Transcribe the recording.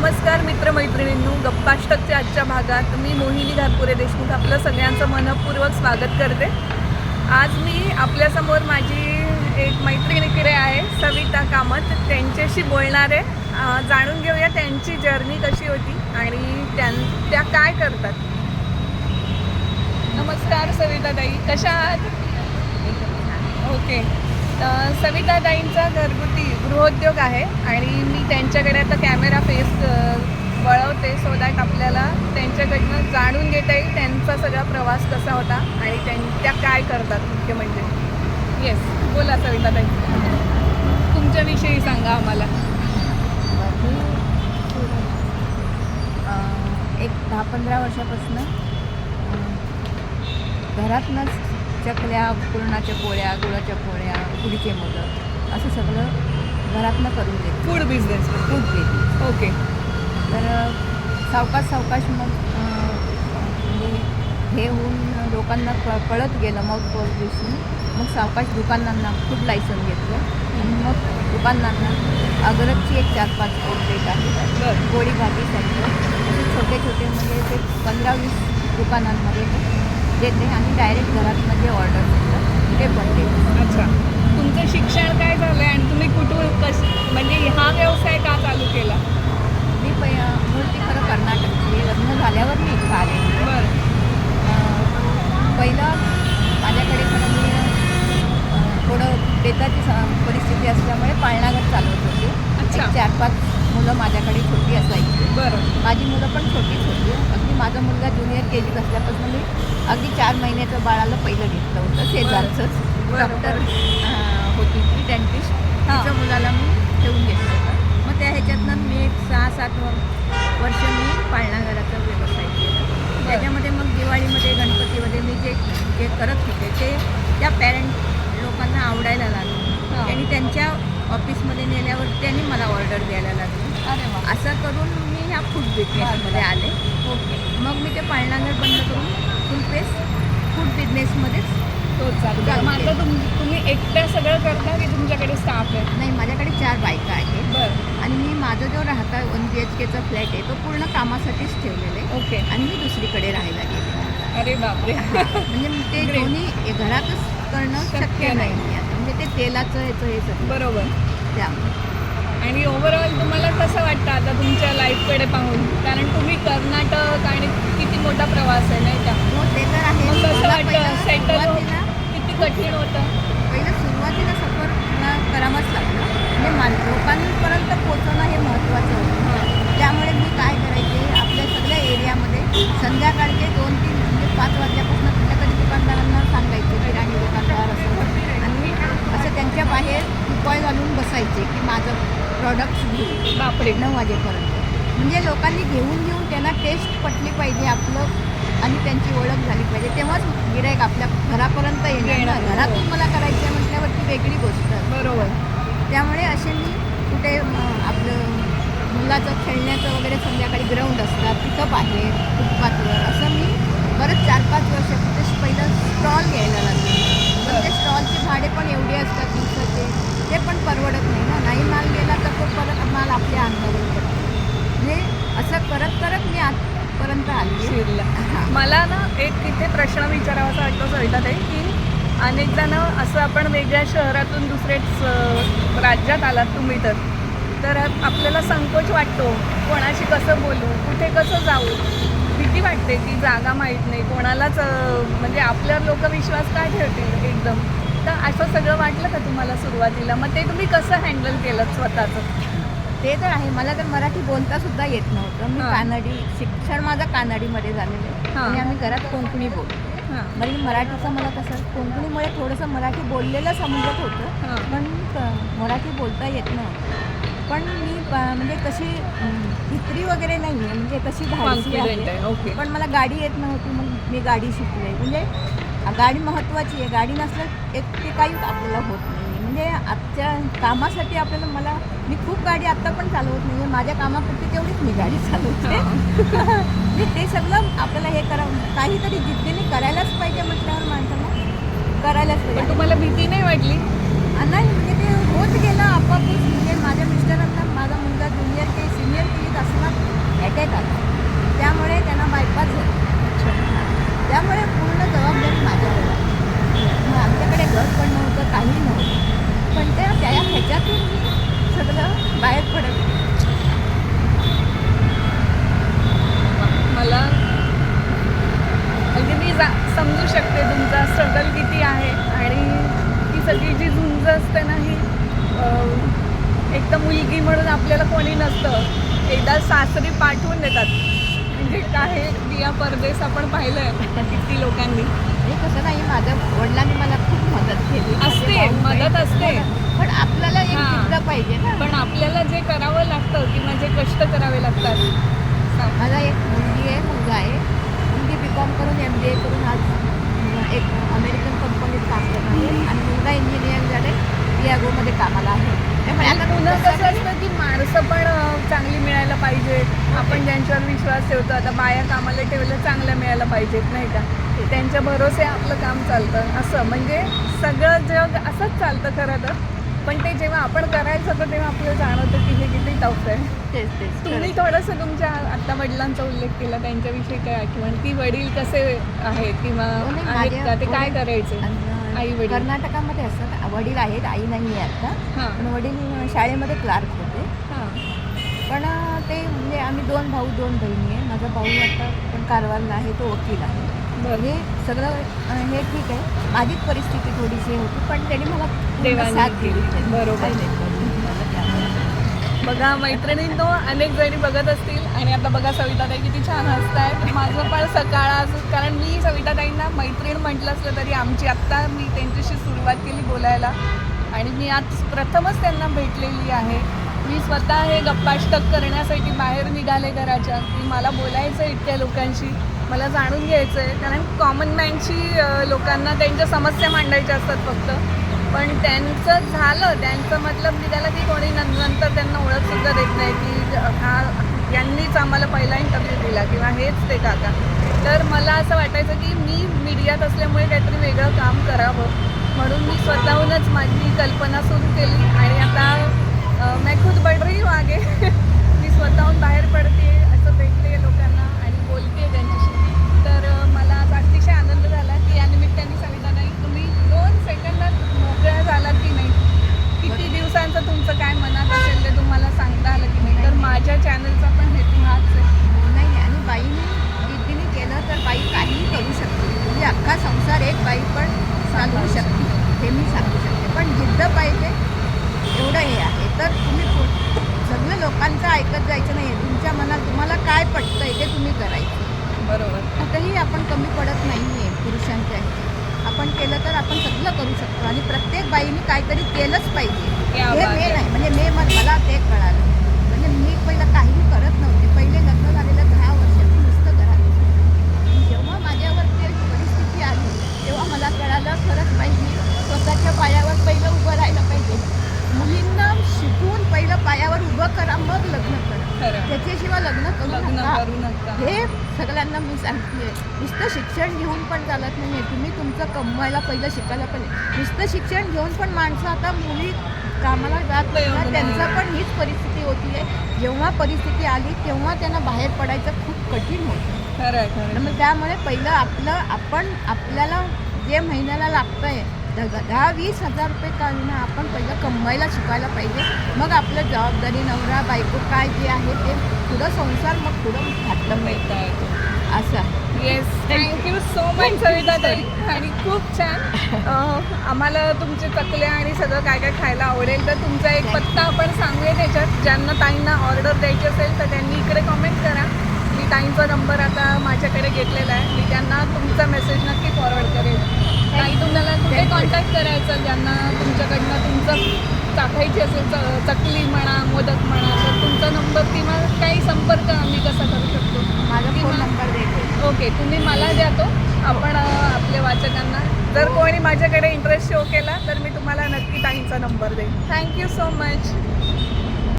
नमस्कार मित्रमैत्रिणींनो गप्पाष्टकच्या आजच्या भागात मी मोहिनी घातपुरे देशमुख. आपलं सगळ्यांचं मनपूर्वक स्वागत करते. आज मी आपल्यासमोर माझी एक मैत्रीण इकडे आहे सविता कामत. त्यांच्याशी बोलणार आहे. जाणून घेऊया त्यांची जर्नी कशी होती आणि त्यां त्या काय करतात. नमस्कार सविताताई कशा आहात? ओके. तर सविताताईंचा घरगुती गृहोद्योग आहे आणि मी त्यांच्याकडे आता कॅमेरा फेस वळवते सो दॅट आपल्याला त्यांच्याकडनं जाणून घेता येईल त्यांचा सगळा प्रवास कसा होता आणि त्यां त्या काय करतात मुख्य म्हणजे. येस बोला सविताताई. तुमच्याविषयी सांगा आम्हाला. एक दहा पंधरा वर्षापासून घरातनंच चकल्या पुरणाच्या पोळ्या गुळाच्या पोळ्या उडीचे मोदक असं सगळं घरातनं करून देते. फूड बिझनेस खूप देते ओके तर सावकाश सावकाश मग म्हणजे हे होऊन लोकांना क कळत गेलं मग दिवशी. मग सावकाश दुकानांना खूप लायसन घेतलं. आणि मग दुकानांना अगरबची एक चार पाच देत आहे. बरं. गोडी भाजी सारखं. असे छोटे छोटे म्हणजे ते पंधरा वीस दुकानांमध्ये देते आणि डायरेक्ट घरात म्हणजे ऑर्डर देतात. ते पण देते अच्छा. तुमचं शिक्षण काय झालं आणि तुम्ही कुठून कस म्हणजे हा व्यवसाय का चालू केला? मी पै मूर्ती खरं कर्नाटकची लग्न झाल्यावर मी इथं आले. बरं. पहिलं माझ्याकडे खरं मी थोडं बेताची परिस्थिती असल्यामुळे पाळणाघर चालवत होते. चार पाच मुलं माझ्याकडे छोटी असायची. बरं. माझी मुलं पण छोटीच होती. अगदी माझा मुलगा ज्युनियर के जीत असल्यापासून मी अगदी चार महिन्याचं बाळाला पहिलं घेतलं होतं शेजारचंच. बरं, डॉक्टर होती ती डेंटिस्ट. तिच्या मुलाला मी ठेवून घेतलं होतं. मग त्या ह्याच्यातनं मी एक सहा सात वर्ष मी पाळणाघराचा व्यवसाय केला. त्याच्यामध्ये मग दिवाळीमध्ये गणपतीमध्ये मी जे जे करत होते ते त्या पॅरेंट लोकांना आवडायला लागलं. आणि त्यांच्या ऑफिसमध्ये नेल्यावर त्यांनी मला ऑर्डर द्यायला लागली. असं करून मी ह्या फूड बिझनेसमध्ये आले. ओके. मग मी ते पाळणाघर बंद करून फुल पेस फूड बिझनेसमध्येच तो चालू मग आता तुम तुम्ही एकट्या सगळं करता की तुमच्याकडे स्टाफ आहे नाही माझ्याकडे चार बायका आहेत. बरं. आणि मी माझा जो राहता वन बी एच केचा फ्लॅट आहे तो पूर्ण कामासाठीच ठेवलेला आहे. ओके. आणि मी दुसरीकडे राहायला गेले. अरे बापरे. म्हणजे ते. दोन्ही हे घरातच करणं शक्य नाही. म्हणजे ते तेलाचं ह्याचं हे बरोबर. त्यामुळे. आणि ओव्हरऑल तुम्हाला कसं वाटतं आता तुमच्या लाईफकडे पाहून? कारण तुम्ही कर्नाटक आणि किती मोठा प्रवास आहे नाही का? हो ते तर आहे. कसं वाटतं? पहिलं सेटल कठीण होतं. पहिलं सुरुवातीला सफर करावंच लागलं. म्हणजे लोकांपर्यंत पोचवणं हे महत्त्वाचं होतं. त्यामुळे मी काय करायचे आपल्या सगळ्या एरियामध्ये संध्याकाळचे दोन तीन म्हणजे पाच वाजल्यापासून कुठल्या तरी दुकानदारांना सांगायचे किराणी दुकानदार असं आणि असं त्यांच्या बाहेर उपाय घालून बसायचे की माझं प्रॉडक्ट्स घेऊ बापरे. नऊ वाजेपर्यंत. म्हणजे लोकांनी घेऊन घेऊन त्यांना टेस्ट पटली पाहिजे आपलं आणि त्यांची ओळख झाली पाहिजे. तेव्हाच गिरायक आपल्या घरापर्यंत येणार. घरातून मला करायचं आहे म्हटल्यावर ती वेगळी गोष्ट. आहे. बरोबर. त्यामुळे असे मी कुठे आपलं मुलाचं खेळण्याचं वगैरे संध्याकाळी ग्राउंड असतात तिथं बाहेर फुटपाथवर. असं मी बरंच चार पाच वर्ष तिथे पहिलं स्टॉल घ्यायला लागले. पण ते स्टॉलचे भाडे पण एवढे असतात दिवसाचे ते पण परवडत नाही ना? नाही माल गेला तर तो परत माल आपल्या अंगावर पडतो. म्हणजे असं करत करत मी आजपर्यंत आली. शिरला. मला ना एक इथे प्रश्न विचारावासा वाटतो सविताताई की अनेक जण असं आपण वेगळ्या शहरातून दुसऱ्याच अ, राज्यात आलात तुम्ही तर. तर आपल्याला संकोच वाटतो कोणाशी कसं बोलू कुठे कसं जाऊ? भीती वाटते की जागा माहीत नाही कोणालाच म्हणजे आपल्यावर लोक विश्वास काय ठेवतील एकदम? तर असं सगळं वाटलं का तुम्हाला सुरुवातीला? मग ते तुम्ही कसं हँडल केलं स्वतःचं? ते तर आहे. मला तर मराठी बोलता सुद्धा येत नव्हतं. मी. कानडी शिक्षण माझं कानडीमध्ये झालेलं आहे. आणि आम्ही घरात कोंकणी बोलतो. म्हणजे मराठीचं मला कसं कोंकणीमुळे थोडंसं मराठी बोललेलं समजत होतं. पण मराठी बोलता येत नव्हतं. पण मी म्हणजे तशी अं, भित्री वगैरे नाही आहे म्हणजे तशी धाडसी कॉन्फिडेंट आहे. पण मला गाडी येत नव्हती. मग मी गाडी शिकले. म्हणजे गाडी महत्त्वाची आहे. गाडी नसलं एक ते काही आपल्याला होत नाही. म्हणजे आजच्या कामासाठी आपल्याला मला मी खूप गाडी आत्ता पण चालवत नाही माझ्या कामापुरती तेवढीच मी गाडी चालवते. म्हणजे ते सगळं आपल्याला हे करा काहीतरी जिद्दीने करायलाच पाहिजे म्हटल्यावर माणसाला करायलाच पाहिजे. तुम्हाला भीती नाही वाटली? आणि नाही म्हणजे ते होत गेलं आपापच म्हणजे माझ्या मिस्टरांना माझा मुलगा ज्युनियर के सिनियर केलीत असला अटॅक आला. त्यामुळे त्यांना बायपास झाला. त्यामुळे पूर्ण जबाबदारी माझ्यावर. मग आमच्याकडे घर पण नव्हतं काही नव्हतं पण त्या त्या ह्याच्यातून मी सगळं बाहेर पडत मला म्हणजे मी जा समजू शकते तुमचा स्ट्रगल किती आहे आणि ती सगळी जी झुंज असते ना ही अं, एक तर मुलगी म्हणून आपल्याला कोणी नसतं. एकदा सासरी पाठवून देतात. म्हणजे काय दिया परदेस आपण पाहिलंय किती लोकांनी. हे कसं नाही माझ्या वडिलांनी मला खूप मदत केली. असते, भाऊ मदत असते. पण आपल्याला एक. जिद्द पाहिजे ना. पण आपल्याला जे करावं लागतं किंवा जे कष्ट करावे लागतात सा- माझा एक मुलगी आहे मुलगा आहे मुलगी बी कॉम करून एम बी ए करून आज एक अमेरिकन कंपनीत काम करत आहे आणि मुलगा इंजिनियर झाले पियागोमध्ये कामाला आहे त्यामुळे आणि आता पुन्हा कसं कसं असतं की माणसं पण अं, चांगली मिळायला पाहिजे आपण ज्यांच्यावर विश्वास ठेवतो. आता बाया कामाला ठेवलं चांगल्या मिळायला पाहिजेत नाही का? त्यांच्या भरोसे आपलं काम चालतं. असं म्हणजे सगळं जग असंच चालतं खरं तर. पण ते जेव्हा आपण करायचं होतं तेव्हा आपल्याला जाणवतं की हे किती टफ आहे. तेच तेच तुम्ही थोडंसं तुमच्या आता वडिलांचा उल्लेख केला त्यांच्याविषयी काय आठवण? की वडील कसे आहेत किंवा हो आहेत का? ते काय करायचे? आई वडील. कर्नाटकामध्ये असतात वडील आहेत आई नाही आहे आता. पण वडील शाळेमध्ये क्लार्क होते. पण ते म्हणजे आम्ही दोन भाऊ दोन बहिणी आहे. माझा भाऊ आता पण कारवारला आहे तो वकील आहे. हे सगळं हे ठीक आहे. माझीच परिस्थिती थोडीशी होती पण त्यांनी मला साथ दिली. केली. बरोबर. बघा मैत्रिणींनो अनेक जणी बघत असतील. आणि आता बघा सविताताई किती छान हसतायत. माझं पण सकाळ आज कारण मी सविताताईंना मैत्रीण म्हटलं असलं तरी आमची आत्ता मी त्यांच्याशी सुरुवात केली बोलायला. आणि मी आज प्रथमच त्यांना भेटलेली आहे. मी स्वतः हे गप्पाष्टक करण्यासाठी बाहेर निघाले घराच्या. की मला बोलायचं आहे इतक्या लोकांशी. मला जाणून घ्यायचं आहे कारण कॉमन मॅनची लोकांना त्यांच्या समस्या मांडायच्या असतात फक्त. पण त्यांचं झालं. त्यांचं मतलब निघालं की कोणी नंतर त्यांना ओळखसुद्धा देत नाही की हा यांनीच आम्हाला पहिला इंटरव्ह्यू दिला किंवा हेच ते काका. तर मला असं वाटायचं की मी मीडियात असल्यामुळे काहीतरी वेगळं काम करावं. म्हणून मी स्वतःहूनच माझी कल्पना सुरू केली. आणि आता मैं खुद बढ़ रही हूँ आगे। मी स्वतःहून बाहेर पडते असं भेटते लोक आणि बोलते त्यांच्याशी तर अ, मला आज अतिशय आनंद झाला की या निमित्ताने सविता नाही तुम्ही दोन सेकंदात मोकळ्या झालात की नाही किती दिवसांचं तुमचं काय मनात असेल ते तुम्हाला सांगता आलं की नाही तर माझ्या चॅनलचा पण हेतू हाच आहे नाही नाही आणि बाईने जिद्दीने केलं तर बाई काहीही करू शकते म्हणजे अख्खा संसार एक बाई पण चालवू शकते हे मी सांगू शकते पण जिद्द पाहिजे एवढं हे आहे तर तुम्ही पु- सगळं लोकांचं ऐकत जायचं नाही तुमच्या मनात तुम्हाला काय पटतंय ते तुम्ही करायचं. बरोबर. कुठेही आपण कमी पडत नाही आहे पुरुषांच्या. आपण केलं तर आपण सगळं करू शकतो. आणि प्रत्येक बाईने काहीतरी केलंच पाहिजे. हे मे आहे. नाही म्हणजे मे मग मला ते कळालं म्हणजे मी पहिलं काहीही करत नव्हते पहिले लग्न झालेलं दहा वर्ष मी नुसतं घरात होते. आणि जेव्हा माझ्यावर ते परिस्थिती आली तेव्हा मला कळालं खरंच बाई मी स्वतःच्या पायावर पहिलं उभं राहायला पाहिजे मुलींना शिकून पहिलं पायावर उभं करा मग लग्न करा खरं त्याच्याशिवाय लग्न करू लग्न नका. करू नका. हे सगळ्यांना मी सांगते. नुसतं शिक्षण घेऊन पण चालत नाही आहे तुम्ही तुमचं कमवायला पहिलं शिकायला पाहिजे. नुसतं शिक्षण घेऊन पण माणसं आता मुली कामाला जात नाही. ना. त्यांचं पण हीच परिस्थिती होती आहे जेव्हा परिस्थिती आली तेव्हा त्यांना बाहेर पडायचं खूप कठीण होतं. खरं आहे खरं आणि आहे. मग त्यामुळे पहिलं आपलं आपण आपल्याला जे महिन्याला लागतं आहे दहा वीस हजार रुपये का होईना आपण पहिलं कमवायला शिकायला पाहिजे. मग आपलं जबाबदारी नवरा बायको काय जे आहे ते पुढं संसार मग पुढं घातलं मिळतं आहे. असं. Yes thank you so much Savita tai. आणि खूप छान. आम्हाला तुमचे चकले आणि सगळं काय काय खायला आवडेल तर तुमचा एक पत्ता आपण सांगूया त्याच्यात. ज्यांना ताईंना ऑर्डर द्यायची असेल तर त्यांनी इकडे कमेंट करा. मी ताईंचा नंबर आता माझ्याकडे घेतलेला आहे. मी त्यांना तुमचा मेसेज नक्की फॉरवर्ड करेल. ताई तुम्हाला कुठे कॉन्टॅक्ट करायचं ज्यांना तुमच्याकडनं तुमचं टाकायची असेल चकली म्हणा मोदक म्हणा तर तुमचा नंबर किंवा काही संपर्क आम्ही कसा करू शकतो? माझा फोन नंबर देते. ओके तुम्ही मला द्या तो. आपण आपल्या वाचकांना जर कोणी माझ्याकडे इंटरेस्ट शो केला तर मी तुम्हाला नक्की ताईंचा नंबर देईन. Thank you so much